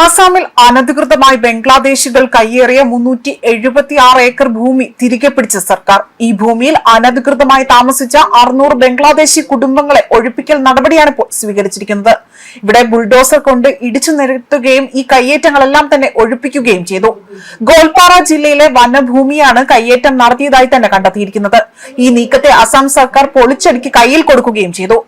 ആസാമിൽ അനധികൃതമായി ബംഗ്ലാദേശികൾ കയ്യേറിയ മുന്നൂറ്റി എഴുപത്തി ആറ് ഏക്കർ ഭൂമി തിരികെ പിടിച്ച സർക്കാർ. ഈ ഭൂമിയിൽ അനധികൃതമായി താമസിച്ച അറുന്നൂറ് ബംഗ്ലാദേശി കുടുംബങ്ങളെ ഒഴിപ്പിക്കൽ നടപടിയാണ് ഇപ്പോൾ സ്വീകരിച്ചിരിക്കുന്നത്. ഇവിടെ ബുൾഡോസർ കൊണ്ട് ഇടിച്ചു നിരത്തുകയും ഈ കയ്യേറ്റങ്ങളെല്ലാം തന്നെ ഒഴിപ്പിക്കുകയും ചെയ്തു. ഗോൽപാറ ജില്ലയിലെ വനഭൂമിയാണ് കയ്യേറ്റം നടത്തിയതായി തന്നെ കണ്ടെത്തിയിരിക്കുന്നത്. ഈ നീക്കത്തെ അസം സർക്കാർ പൊളിച്ചടുക്കി കയ്യിൽ കൊടുക്കുകയും ചെയ്തു.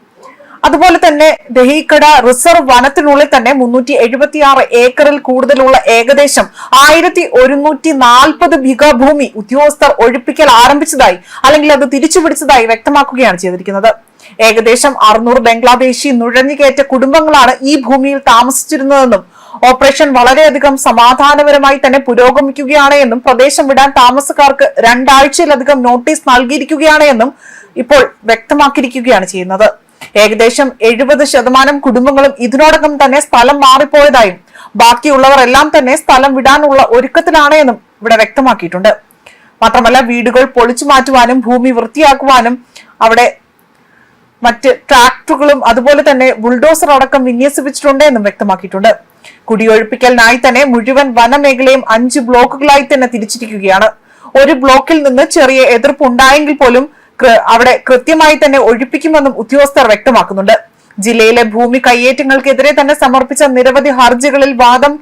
അതുപോലെ തന്നെ ദഹിക്കട റിസർവ് വനത്തിനുള്ളിൽ തന്നെ മുന്നൂറ്റി എഴുപത്തി ആറ് ഏക്കറിൽ കൂടുതലുള്ള ഏകദേശം ആയിരത്തി ഒരുന്നൂറ്റി നാൽപ്പത് ബിഗ ഭൂമി ഉദ്യോഗസ്ഥർ ഒഴിപ്പിക്കൽ ആരംഭിച്ചതായി അല്ലെങ്കിൽ അത് തിരിച്ചു പിടിച്ചതായി വ്യക്തമാക്കുകയാണ് ചെയ്തിരിക്കുന്നത്. ഏകദേശം അറുന്നൂറ് ബംഗ്ലാദേശി നുഴഞ്ഞുകയറ്റ കുടുംബങ്ങളാണ് ഈ ഭൂമിയിൽ താമസിച്ചിരുന്നതെന്നും ഓപ്പറേഷൻ വളരെയധികം സമാധാനപരമായി തന്നെ പുരോഗമിക്കുകയാണ് എന്നും പ്രദേശം വിടാൻ താമസക്കാർക്ക് രണ്ടാഴ്ചയിലധികം നോട്ടീസ് നൽകിയിരിക്കുകയാണ് എന്നും ഇപ്പോൾ വ്യക്തമാക്കിയിരിക്കുകയാണ് ചെയ്യുന്നത്. ഏകദേശം എഴുപത് ശതമാനം കുടുംബങ്ങളും ഇതിനോടകം തന്നെ സ്ഥലം മാറിപ്പോയതായും ബാക്കിയുള്ളവർ എല്ലാം തന്നെ സ്ഥലം വിടാനുള്ള ഒരുക്കത്തിലാണ് എന്നും ഇവിടെ വ്യക്തമാക്കിയിട്ടുണ്ട്. മാത്രമല്ല വീടുകൾ പൊളിച്ചു മാറ്റുവാനും ഭൂമി വൃത്തിയാക്കുവാനും അവിടെ മറ്റ് ട്രാക്ടറുകളും അതുപോലെ തന്നെ ബുൾഡോസർ അടക്കം വിന്യസിപ്പിച്ചിട്ടുണ്ട് എന്നും വ്യക്തമാക്കിയിട്ടുണ്ട്. കുടിയൊഴിപ്പിക്കലിനായി തന്നെ മുഴുവൻ വനമേഖലയും അഞ്ച് ബ്ലോക്കുകളായി തന്നെ തിരിച്ചിരിക്കുകയാണ്. ഒരു ബ്ലോക്കിൽ നിന്ന് ചെറിയ എതിർപ്പുണ്ടായെങ്കിൽ പോലും അവിടെ കൃത്യമായി തന്നെ ഒഴിപ്പിക്കുമെന്നും ഉദ്യോഗസ്ഥർ വ്യക്തമാക്കുന്നുണ്ട്. ജില്ലയിലെ ഭൂമി കയ്യേറ്റങ്ങൾക്കെതിരെ തന്നെ സമർപ്പിച്ച നിരവധി ഹർജികളിൽ വാദം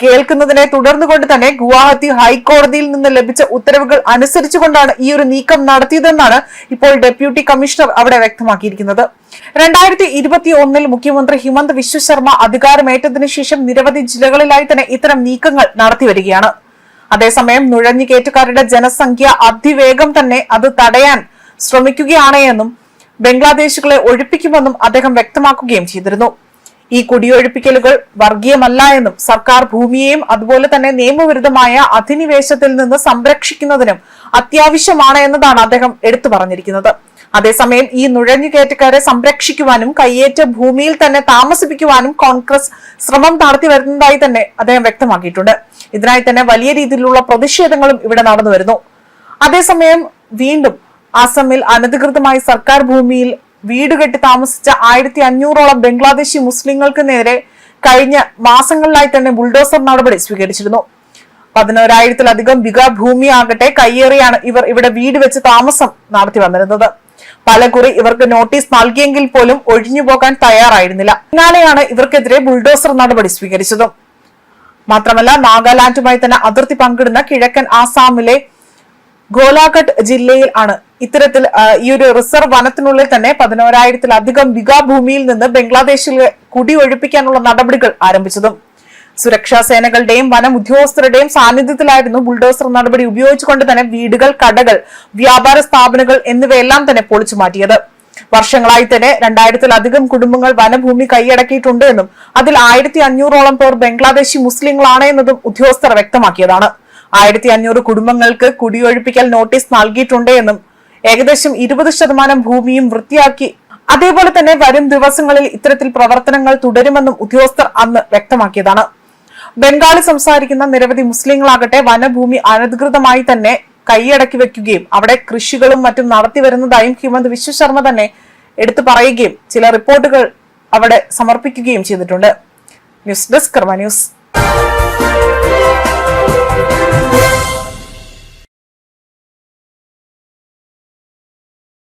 കേൾക്കുന്നതിനെ തുടർന്നുകൊണ്ട് തന്നെ ഗുവാഹത്തി ഹൈക്കോടതിയിൽ നിന്ന് ലഭിച്ച ഉത്തരവുകൾ അനുസരിച്ചുകൊണ്ടാണ് ഈ ഒരു നീക്കം നടത്തിയതെന്നാണ് ഇപ്പോൾ ഡെപ്യൂട്ടി കമ്മീഷണർ അവിടെ വ്യക്തമാക്കിയിരിക്കുന്നത്. രണ്ടായിരത്തി ഇരുപത്തി ഒന്നിൽ മുഖ്യമന്ത്രി ഹിമന്ത് വിശ്വശർമ്മ അധികാരമേറ്റതിനു ശേഷം നിരവധി ജില്ലകളിലായി തന്നെ ഇത്തരം നീക്കങ്ങൾ നടത്തി വരികയാണ്. അതേസമയം നുഴഞ്ഞുകയറ്റക്കാരുടെ ജനസംഖ്യ അതിവേഗം തന്നെ അത് തടയാൻ ശ്രമിക്കുകയാണ് എന്നും ബംഗ്ലാദേശികളെ ഒഴിപ്പിക്കുമെന്നും അദ്ദേഹം വ്യക്തമാക്കുകയും ചെയ്തിരുന്നു. ഈ കുടിയൊഴിപ്പിക്കലുകൾ വർഗീയമല്ല എന്നും സർക്കാർ ഭൂമിയെയും അതുപോലെ തന്നെ നിയമവിരുദ്ധമായ അധിനിവേശത്തിൽ നിന്ന് സംരക്ഷിക്കുന്നതിനും അത്യാവശ്യമാണ് എന്നതാണ് അദ്ദേഹം എടുത്തു പറഞ്ഞിരിക്കുന്നത്. അതേസമയം ഈ നുഴഞ്ഞുകയറ്റക്കാരെ സംരക്ഷിക്കുവാനും കയ്യേറ്റ ഭൂമിയിൽ തന്നെ താമസിപ്പിക്കുവാനും കോൺഗ്രസ് ശ്രമം നടത്തി വരുന്നതായി തന്നെ അദ്ദേഹം വ്യക്തമാക്കിയിട്ടുണ്ട്. ഇതിനായി തന്നെ വലിയ രീതിയിലുള്ള പ്രതിഷേധങ്ങളും ഇവിടെ നടന്നു വരുന്നു. അതേസമയം വീണ്ടും അസമിൽ അനധികൃതമായി സർക്കാർ ഭൂമിയിൽ വീട് കെട്ടി താമസിച്ച ആയിരത്തി അഞ്ഞൂറോളം ബംഗ്ലാദേശി മുസ്ലിങ്ങൾക്ക് നേരെ കഴിഞ്ഞ മാസങ്ങളിലായി തന്നെ ബുൾഡോസർ നടപടി സ്വീകരിച്ചിരുന്നു. പതിനോരായിരത്തിലധികം ഭൂമി ആകട്ടെ കയ്യേറിയാണ് ഇവർ ഇവിടെ വീട് വെച്ച് താമസം നടത്തി വന്നിരുന്നത്. പലകുറി ഇവർക്ക് നോട്ടീസ് നൽകിയെങ്കിൽ പോലും ഒഴിഞ്ഞു പോകാൻ തയ്യാറായിരുന്നില്ല. പിന്നാലെയാണ് ഇവർക്കെതിരെ ബുൾഡോസർ നടപടി സ്വീകരിച്ചതും. മാത്രമല്ല നാഗാലാൻഡുമായി തന്നെ അതിർത്തി പങ്കിടുന്ന കിഴക്കൻ ആസാമിലെ ഗോലാഘട്ട് ജില്ലയിൽ ആണ്. ഇത്തരത്തിൽ ഈ ഒരു റിസർവ് വനത്തിനുള്ളിൽ തന്നെ പതിനോരായിരത്തിലധികം വിഗാ ഭൂമിയിൽ നിന്ന് ബംഗ്ലാദേശിലെ കുടിയൊഴിപ്പിക്കാനുള്ള നടപടികൾ ആരംഭിച്ചതും. സുരക്ഷാ സേനകളുടെയും വനം ഉദ്യോഗസ്ഥരുടെയും സാന്നിധ്യത്തിലായിരുന്നു ബുൾഡോസർ നടപടി ഉപയോഗിച്ചുകൊണ്ട് തന്നെ വീടുകൾ കടകൾ വ്യാപാര സ്ഥാപനങ്ങൾ എന്നിവയെല്ലാം തന്നെ പൊളിച്ചു മാറ്റിയത്. വർഷങ്ങളായി തന്നെ രണ്ടായിരത്തിലധികം കുടുംബങ്ങൾ വനഭൂമി കൈയടക്കിയിട്ടുണ്ട് എന്നും അതിൽ ആയിരത്തി അഞ്ഞൂറോളം പേർ ബംഗ്ലാദേശി മുസ്ലിങ്ങളാണ് എന്നതും ഉദ്യോഗസ്ഥർ വ്യക്തമാക്കിയതാണ്. ആയിരത്തി അഞ്ഞൂറ് കുടുംബങ്ങൾക്ക് കുടിയൊഴിപ്പിക്കൽ നോട്ടീസ് നൽകിയിട്ടുണ്ട് എന്നും ഏകദേശം ഇരുപത് ശതമാനം ഭൂമിയും വൃത്തിയാക്കി. അതേപോലെ തന്നെ വരും ദിവസങ്ങളിൽ ഇത്തരത്തിൽ പ്രവർത്തനങ്ങൾ തുടരുമെന്നും ഉദ്യോഗസ്ഥർ അന്ന് വ്യക്തമാക്കിയതാണ്. ബംഗാളി സംസാരിക്കുന്ന നിരവധി മുസ്ലിങ്ങളാകട്ടെ വനഭൂമി അനധികൃതമായി തന്നെ കൈയടക്കി വെക്കുകയും അവിടെ കൃഷികളും മറ്റും നടത്തി വരുന്നതായും ഹിമന്ത് വിശ്വശർമ്മ തന്നെ എടുത്തു പറയുകയും ചില റിപ്പോർട്ടുകൾ അവിടെ സമർപ്പിക്കുകയും ചെയ്തിട്ടുണ്ട്. News desk news.